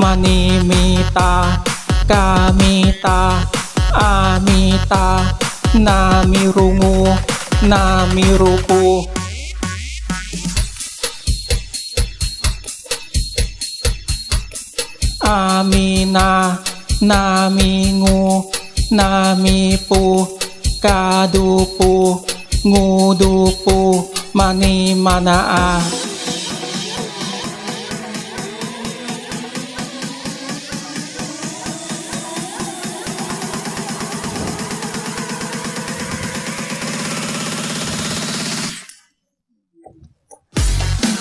มานีมีตากามีตาอามีตา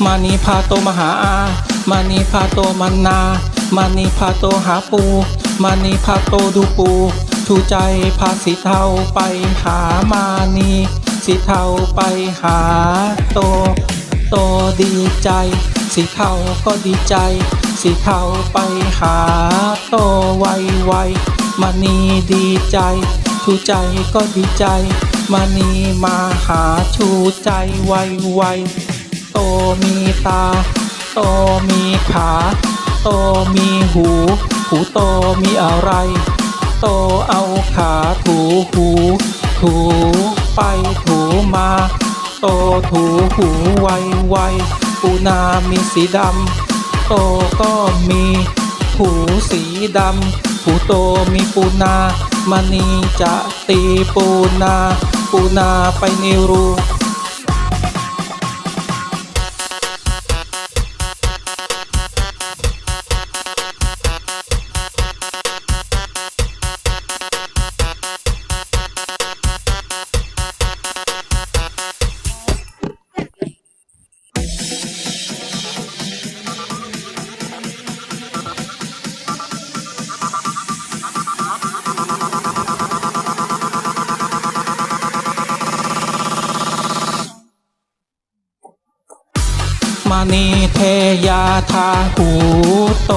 มานีพาโตมหาอา มานีพาโตมันนา มานีพาโตหาปู มานีพาโตดูปูชูใจพาสีเทาไปหามานีสีเทาไปหาโต โตดีใจ สีเทาก็ดีใจ สีเทาไปหาโตไวไวมานีดีใจชูใจก็ดีใจ มานีมาหาชูใจไวไว โตมีตา โตมีขา โตมีหู หูโตมีอะไร โตเอาขาถูหู ถูไปถูมา โตถูหูไวไวปูนามีสีดำ โตก็มีหูสีดำ หูโตมีปูนามณีจะตีปูนา ปูนาไปในรู มานีเทยาทาหูโต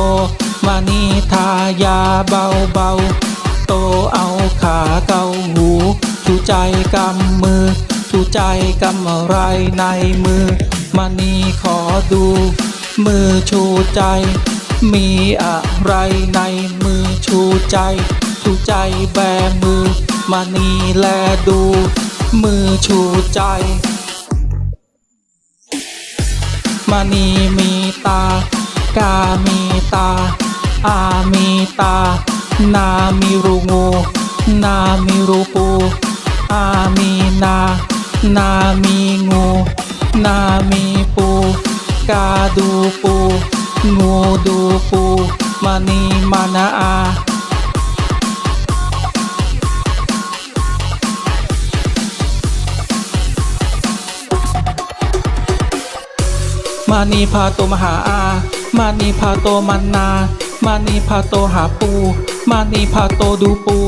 มานีทายาเบาเบาโตเอาขาเกาหูชูใจกำมือชูใจกำอะไรในมือมานีขอดู มือชูใจ มีอะไรในมือชูใจชูใจแบมือมานีแลดู มือชูใจ มานีมีตากามีตา มานีพาโตมหาอา มานีพาโตมันนา มานีพาโตหาปู มานีพาโตดูปู